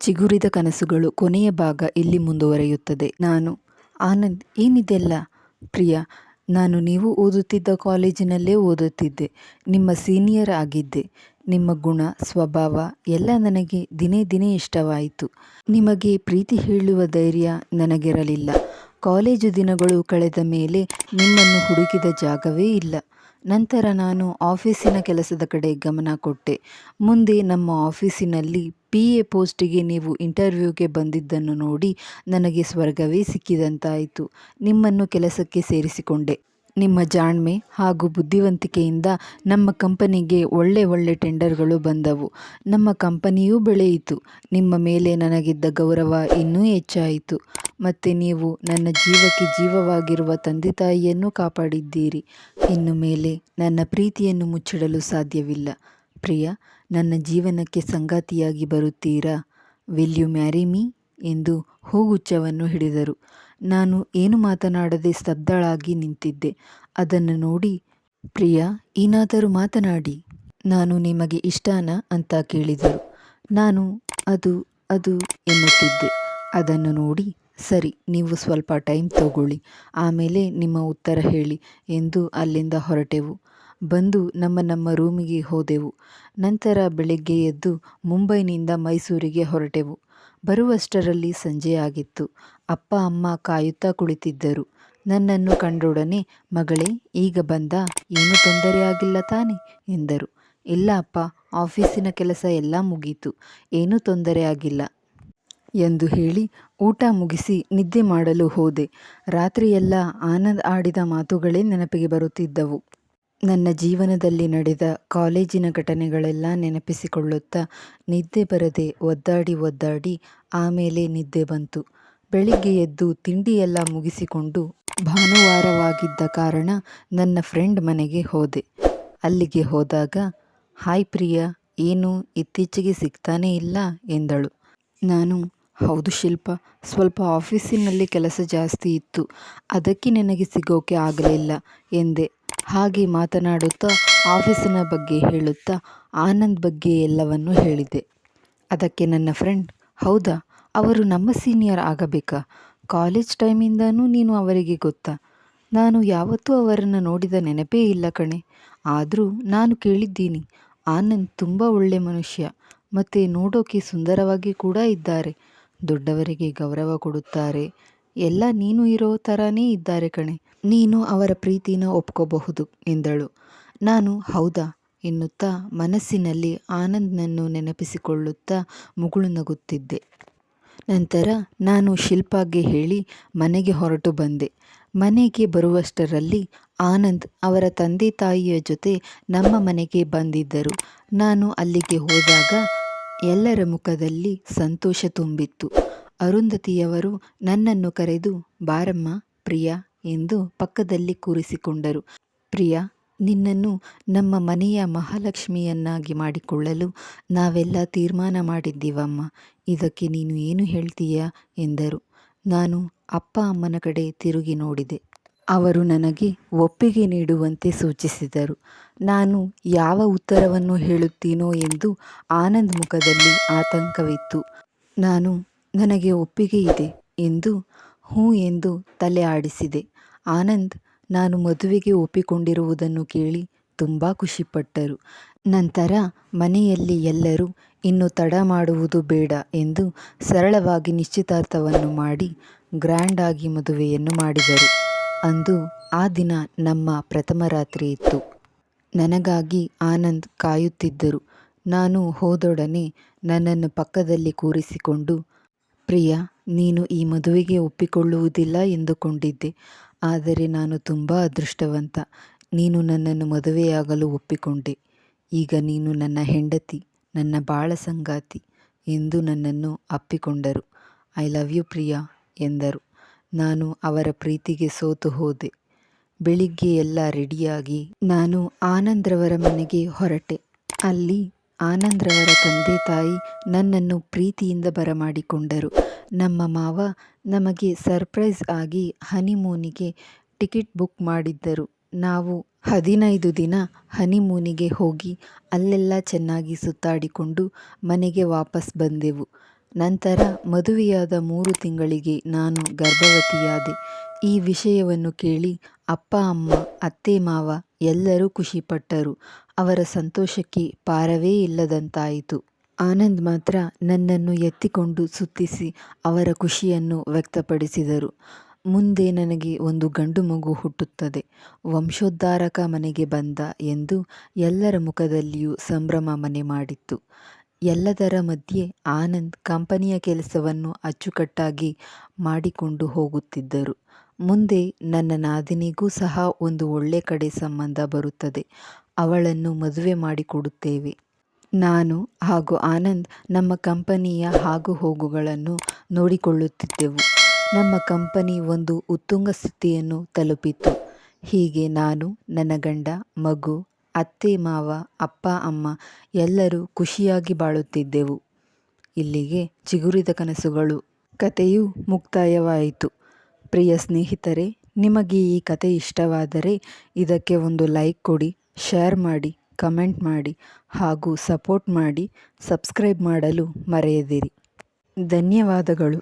ಚಿಗುರಿದ ಕನಸುಗಳು ಕೊನೆಯ ಭಾಗ ಇಲ್ಲಿ ಮುಂದುವರೆಯುತ್ತದೆ. ನಾನು ಆನಂದ್, ಏನಿದೆಲ್ಲ? ಪ್ರಿಯ, ನಾನು ನೀವು ಓದುತ್ತಿದ್ದ ಕಾಲೇಜಿನಲ್ಲೇ ಓದುತ್ತಿದ್ದೆ. ನಿಮ್ಮ ಸೀನಿಯರ್ ಆಗಿದ್ದೆ. ನಿಮ್ಮ ಗುಣ, ಸ್ವಭಾವ ಎಲ್ಲ ನನಗೆ ದಿನೇ ದಿನೇ ಇಷ್ಟವಾಯಿತು. ನಿಮಗೆ ಪ್ರೀತಿ ಹೇಳುವ ಧೈರ್ಯ ನನಗಿರಲಿಲ್ಲ. ಕಾಲೇಜು ದಿನಗಳು ಕಳೆದ ಮೇಲೆ ನಿಮ್ಮನ್ನು ಹುಡುಕಿದ ಜಾಗವೇ ಇಲ್ಲ. ನಂತರ ನಾನು ಆಫೀಸಿನ ಕೆಲಸದ ಕಡೆ ಗಮನ ಕೊಟ್ಟೆ. ಮುಂದೆ ನಮ್ಮ ಆಫೀಸಿನಲ್ಲಿ ಪಿ ಎ ಪೋಸ್ಟಿಗೆ ನೀವು ಇಂಟರ್ವ್ಯೂಗೆ ಬಂದಿದ್ದನ್ನು ನೋಡಿ ನನಗೆ ಸ್ವರ್ಗವೇ ಸಿಕ್ಕಿದಂತಾಯಿತು. ನಿಮ್ಮನ್ನು ಕೆಲಸಕ್ಕೆ ಸೇರಿಸಿಕೊಂಡೆ. ನಿಮ್ಮ ಜಾಣ್ಮೆ ಹಾಗೂ ಬುದ್ಧಿವಂತಿಕೆಯಿಂದ ನಮ್ಮ ಕಂಪನಿಗೆ ಒಳ್ಳೆ ಒಳ್ಳೆ ಟೆಂಡರ್ಗಳು ಬಂದವು. ನಮ್ಮ ಕಂಪನಿಯೂ ಬೆಳೆಯಿತು. ನಿಮ್ಮ ಮೇಲೆ ನನಗಿದ್ದ ಗೌರವ ಇನ್ನೂ ಹೆಚ್ಚಾಯಿತು. ಮತ್ತು ನೀವು ನನ್ನ ಜೀವಕ್ಕೆ ಜೀವವಾಗಿರುವ ತಂದೆ ತಾಯಿಯನ್ನು ಕಾಪಾಡಿದ್ದೀರಿ. ಇನ್ನು ಮೇಲೆ ನನ್ನ ಪ್ರೀತಿಯನ್ನು ಮುಚ್ಚಿಡಲು ಸಾಧ್ಯವಿಲ್ಲ. ಪ್ರಿಯ ನನ್ನ ಜೀವನಕ್ಕೆ ಸಂಗಾತಿಯಾಗಿ ಬರುತ್ತೀರಾ? ವಿಲ್ ಯು ಮ್ಯಾರಿ ಮೀ ಎಂದು ಹೂಗುಚ್ಛವನ್ನು ಹಿಡಿದರು. ನಾನು ಏನು ಮಾತನಾಡದೆ ಸ್ತಬ್ಧಳಾಗಿ ನಿಂತಿದ್ದೆ. ಅದನ್ನು ನೋಡಿ, ಪ್ರಿಯ, ಏನಾದರೂ ಮಾತನಾಡಿ. ನಾನು ನಿಮಗೆ ಇಷ್ಟನಾ? ಅಂತ ಕೇಳಿದರು. ನಾನು, ಅದು ಅದು ಎನ್ನುತ್ತಿದ್ದೆ. ಅದನ್ನು ನೋಡಿ, ಸರಿ, ನೀವು ಸ್ವಲ್ಪ ಟೈಮ್ ತಗೊಳ್ಳಿ. ಆಮೇಲೆ ನಿಮ್ಮ ಉತ್ತರ ಹೇಳಿ ಎಂದು ಅಲ್ಲಿಂದ ಹೊರಟೆವು. ಬಂದು ನಮ್ಮ ನಮ್ಮ ರೂಮಿಗೆ ಹೋದೆವು. ನಂತರ ಬೆಳಗ್ಗೆ ಎದ್ದು ಮುಂಬೈನಿಂದ ಮೈಸೂರಿಗೆ ಹೊರಟೆವು. ಬರುವಷ್ಟರಲ್ಲಿ ಸಂಜೆಯಾಗಿತ್ತು ಅಪ್ಪ ಅಮ್ಮ ಕಾಯುತ್ತಾ ಕುಳಿತಿದ್ದರು. ನನ್ನನ್ನು ಕಂಡೊಡನೆ, ಮಗಳೇ, ಈಗ ಬಂದ? ಏನೂ ತೊಂದರೆಯಾಗಿಲ್ಲ ತಾನೆ? ಎಂದರು. ಇಲ್ಲ ಅಪ್ಪ, ಆಫೀಸಿನ ಕೆಲಸ ಎಲ್ಲ ಮುಗೀತು. ಏನೂ ತೊಂದರೆಯಾಗಿಲ್ಲ ಎಂದು ಹೇಳಿ ಊಟ ಮುಗಿಸಿ ನಿದ್ದೆ ಮಾಡಲು ಹೋದೆ. ರಾತ್ರಿಯೆಲ್ಲ ಆನಂದ್ ಆಡಿದ ಮಾತುಗಳೇ ನೆನಪಿಗೆ ಬರುತ್ತಿದ್ದವು. ನನ್ನ ಜೀವನದಲ್ಲಿ ನಡೆದ ಕಾಲೇಜಿನ ಘಟನೆಗಳೆಲ್ಲ ನೆನಪಿಸಿಕೊಳ್ಳುತ್ತಾ ನಿದ್ದೆ ಬರದೆ ಒದ್ದಾಡಿ ಒದ್ದಾಡಿ ಆಮೇಲೆ ನಿದ್ದೆ ಬಂತು. ಬೆಳಿಗ್ಗೆ ಎದ್ದು ತಿಂಡಿಯೆಲ್ಲ ಮುಗಿಸಿಕೊಂಡು ಭಾನುವಾರವಾಗಿದ್ದ ಕಾರಣ ನನ್ನ ಫ್ರೆಂಡ್ ಮನೆಗೆ ಹೋದೆ. ಅಲ್ಲಿಗೆ ಹೋದಾಗ, ಹಾಯ್ ಪ್ರಿಯ, ಏನು ಇತ್ತೀಚೆಗೆ ಸಿಗ್ತಾನೇ ಇಲ್ಲ? ಎಂದಳು. ನಾನು ಹೌದು ಶಿಲ್ಪ, ಸ್ವಲ್ಪ ಆಫೀಸಿನಲ್ಲಿ ಕೆಲಸ ಜಾಸ್ತಿ ಇತ್ತು. ಅದಕ್ಕೆ ನಿನಗೆ ಸಿಗೋಕೆ ಆಗಲಿಲ್ಲ ಎಂದೆ. ಹಾಗೆ ಮಾತನಾಡುತ್ತಾ ಆಫೀಸಿನ ಬಗ್ಗೆ ಹೇಳುತ್ತಾ ಆನಂದ್ ಬಗ್ಗೆ ಎಲ್ಲವನ್ನು ಹೇಳಿದೆ. ಅದಕ್ಕೆ ನನ್ನ ಫ್ರೆಂಡ್, ಹೌದಾ, ಅವರು ನಮ್ಮ ಸೀನಿಯರ್ ಆಗಬೇಕಾ? ಕಾಲೇಜ್ ಟೈಮಿಂದನೂ ನೀನು ಅವರಿಗೆ ಗೊತ್ತಾ? ನಾನು ಯಾವತ್ತೂ ಅವರನ್ನು ನೋಡಿದ ನೆನಪೇ ಇಲ್ಲ ಕಣೆ. ಆದರೂ ನಾನು ಕೇಳಿದ್ದೀನಿ, ಆನಂದ್ ತುಂಬ ಒಳ್ಳೆ ಮನುಷ್ಯ, ಮತ್ತು ನೋಡೋಕೆ ಸುಂದರವಾಗಿ ಕೂಡ ಇದ್ದಾರೆ. ದೊಡ್ಡವರಿಗೆ ಗೌರವ ಕೊಡುತ್ತಾರೆ. ಎಲ್ಲ ನೀನು ಇರೋ ಥರನೇ ಇದ್ದಾರೆ ಕಣೆ. ನೀನು ಅವರ ಪ್ರೀತಿನ ಒಪ್ಕೋಬಹುದು ಎಂದಳು. ನಾನು ಹೌದಾ ಎನ್ನುತ್ತಾ ಮನಸ್ಸಿನಲ್ಲಿ ಆನಂದ್ನನ್ನು ನೆನಪಿಸಿಕೊಳ್ಳುತ್ತಾ ಮುಗುಳು ನಗುತ್ತಿದ್ದೆ. ನಂತರ ನಾನು ಶಿಲ್ಪಾಗೆ ಹೇಳಿ ಮನೆಗೆ ಹೊರಟು ಬಂದೆ. ಮನೆಗೆ ಬರುವಷ್ಟರಲ್ಲಿ ಆನಂದ್ ಅವರ ತಂದೆ ತಾಯಿಯ ಜೊತೆ ನಮ್ಮ ಮನೆಗೆ ಬಂದಿದ್ದರು. ನಾನು ಅಲ್ಲಿಗೆ ಹೋದಾಗ ಎಲ್ಲರ ಮುಖದಲ್ಲಿ ಸಂತೋಷ ತುಂಬಿತ್ತು. ಅರುಂಧತಿಯವರು ನನ್ನನ್ನು ಕರೆದು, ಬಾರಮ್ಮ, ಪ್ರಿಯಾ ಎಂದು ಪಕ್ಕದಲ್ಲಿ ಕೂರಿಸಿಕೊಂಡರು. ಪ್ರಿಯಾ, ನಿನ್ನನ್ನು ನಮ್ಮ ಮನೆಯ ಮಹಾಲಕ್ಷ್ಮಿಯನ್ನಾಗಿ ಮಾಡಿಕೊಳ್ಳಲು ನಾವೆಲ್ಲ ತೀರ್ಮಾನ ಮಾಡಿದ್ದೀವಮ್ಮ. ಇದಕ್ಕೆ ನೀನು ಏನು ಹೇಳ್ತೀಯಾ? ಎಂದರು. ನಾನು ಅಪ್ಪ ಅಮ್ಮನ ಕಡೆ ತಿರುಗಿ ನೋಡಿದೆ. ಅವರು ನನಗೆ ಒಪ್ಪಿಗೆ ನೀಡುವಂತೆ ಸೂಚಿಸಿದರು. ನಾನು ಯಾವ ಉತ್ತರವನ್ನು ಹೇಳುತ್ತೀನೋ ಎಂದು ಆನಂದ್ ಮುಖದಲ್ಲಿ ಆತಂಕವಿತ್ತು. ನಾನು, ನನಗೆ ಒಪ್ಪಿಗೆ ಇದೆ ಎಂದು ಹ್ಞೂ ಎಂದು ತಲೆ ಆಡಿಸಿದೆ. ಆನಂದ್, ನಾನು ಮದುವೆಗೆ ಒಪ್ಪಿಕೊಂಡಿರುವುದನ್ನು ಕೇಳಿ ತುಂಬ ಖುಷಿಪಟ್ಟರು. ನಂತರ, ಮನೆಯಲ್ಲಿ ಎಲ್ಲರೂ ಇನ್ನು ತಡ ಮಾಡುವುದು ಬೇಡ ಎಂದು ಸರಳವಾಗಿ ನಿಶ್ಚಿತಾರ್ಥವನ್ನು ಮಾಡಿ ಗ್ರ್ಯಾಂಡಾಗಿ ಮದುವೆಯನ್ನು ಮಾಡಿದರು. ಅಂದು ಆ ದಿನ ನಮ್ಮ ಪ್ರಥಮ ರಾತ್ರಿ ಇತ್ತು. ನನಗಾಗಿ ಆನಂದ್ ಕಾಯುತ್ತಿದ್ದರು. ನಾನು ಹೋದೊಡನೆ ನನ್ನನ್ನು ಪಕ್ಕದಲ್ಲಿ ಕೂರಿಸಿಕೊಂಡು, ಪ್ರಿಯ, ನೀನು ಈ ಮದುವೆಗೆ ಒಪ್ಪಿಕೊಳ್ಳುವುದಿಲ್ಲ ಎಂದುಕೊಂಡಿದ್ದೆ. ಆದರೆ ನಾನು ತುಂಬ ಅದೃಷ್ಟವಂತ. ನೀನು ನನ್ನನ್ನು ಮದುವೆಯಾಗಲು ಒಪ್ಪಿಕೊಂಡೆ. ಈಗ ನೀನು ನನ್ನ ಹೆಂಡತಿ, ನನ್ನ ಬಾಳ ಸಂಗಾತಿ ಎಂದು ನನ್ನನ್ನು ಅಪ್ಪಿಕೊಂಡರು. ಐ ಲವ್ ಯು ಪ್ರಿಯಾ ಎಂದರು. ನಾನು ಅವರ ಪ್ರೀತಿಗೆ ಸೋತು ಹೋದೆ. ಬೆಳಿಗ್ಗೆ ಎಲ್ಲ ರೆಡಿಯಾಗಿ ನಾನು ಆನಂದ್ರವರ ಮನೆಗೆ ಹೊರಟೆ. ಅಲ್ಲಿ ಆನಂದ್ರವರ ತಂದೆ ತಾಯಿ ನನ್ನನ್ನು ಪ್ರೀತಿಯಿಂದ ಬರಮಾಡಿಕೊಂಡರು. ನಮ್ಮ ಮಾವ ನಮಗೆ ಸರ್ಪ್ರೈಸ್ ಆಗಿ ಹನಿಮೂನಿಗೆ ಟಿಕೆಟ್ ಬುಕ್ ಮಾಡಿದ್ದರು. ನಾವು ಹದಿನೈದು ದಿನ ಹನಿಮೂನಿಗೆ ಹೋಗಿ ಅಲ್ಲೆಲ್ಲ ಚೆನ್ನಾಗಿ ಸುತ್ತಾಡಿಕೊಂಡು ಮನೆಗೆ ವಾಪಸ್ ಬಂದೆವು. ನಂತರ ಮದುವೆಯಾದ ಮೂರು ತಿಂಗಳಿಗೆ ನಾನು ಗರ್ಭವತಿಯಾದೆ. ಈ ವಿಷಯವನ್ನು ಕೇಳಿ ಅಪ್ಪ, ಅಮ್ಮ, ಅತ್ತೆ, ಮಾವ ಎಲ್ಲರೂ ಖುಷಿಪಟ್ಟರು. ಅವರ ಸಂತೋಷಕ್ಕೆ ಪಾರವೇ ಇಲ್ಲದಂತಾಯಿತು. ಆನಂದ್ ಮಾತ್ರ ನನ್ನನ್ನು ಎತ್ತಿಕೊಂಡು ಸುತ್ತಿಸಿ ಅವರ ಖುಷಿಯನ್ನು ವ್ಯಕ್ತಪಡಿಸಿದರು. ಮುಂದೆ ನನಗೆ ಒಂದು ಗಂಡು ಮಗು ಹುಟ್ಟುತ್ತದೆ. ವಂಶೋದ್ಧಾರಕ ಮನೆಗೆ ಬಂದ ಎಂದು ಎಲ್ಲರ ಮುಖದಲ್ಲಿಯೂ ಸಂಭ್ರಮ ಮನೆ ಮಾಡಿತ್ತು. ಎಲ್ಲದರ ಮಧ್ಯೆ ಆನಂದ್ ಕಂಪನಿಯ ಕೆಲಸವನ್ನು ಅಚ್ಚುಕಟ್ಟಾಗಿ ಮಾಡಿಕೊಂಡು ಹೋಗುತ್ತಿದ್ದರು. ಮುಂದೆ ನನ್ನ ನಾದಿನಿಗೂ ಸಹ ಒಂದು ಒಳ್ಳೆ ಕಡೆ ಸಂಬಂಧ ಬರುತ್ತದೆ. ಅವಳನ್ನು ಮದುವೆ ಮಾಡಿಕೊಡುತ್ತೇವೆ. ನಾನು ಹಾಗೂ ಆನಂದ್ ನಮ್ಮ ಕಂಪನಿಯ ಹಾಗೂ ಹೋಗುಗಳನ್ನು ನೋಡಿಕೊಳ್ಳುತ್ತಿದ್ದೆವು. ನಮ್ಮ ಕಂಪನಿ ಒಂದು ಉತ್ತುಂಗ ಸ್ಥಿತಿಯನ್ನು ತಲುಪಿತು. ಹೀಗೆ ನಾನು, ನನ್ನ ಗಂಡ, ಮಗು ಅತ್ತೆ, ಮಾವ, ಅಪ್ಪ, ಅಮ್ಮ ಎಲ್ಲರೂ ಖುಷಿಯಾಗಿ ಬಾಳುತ್ತಿದ್ದೆವು. ಇಲ್ಲಿಗೆ ಚಿಗುರಿದ ಕನಸುಗಳು, ಕಥೆಯು ಮುಕ್ತಾಯವಾಯಿತು. ಪ್ರಿಯ ಸ್ನೇಹಿತರೆ, ನಿಮಗೆ ಈ ಕತೆ ಇಷ್ಟವಾದರೆ ಇದಕ್ಕೆ ಒಂದು ಲೈಕ್ ಕೊಡಿ, ಶೇರ್ ಮಾಡಿ, ಕಮೆಂಟ್ ಮಾಡಿ ಹಾಗೂ ಸಪೋರ್ಟ್ ಮಾಡಿ, ಸಬ್ಸ್ಕ್ರೈಬ್ ಮಾಡಲು ಮರೆಯದಿರಿ. ಧನ್ಯವಾದಗಳು.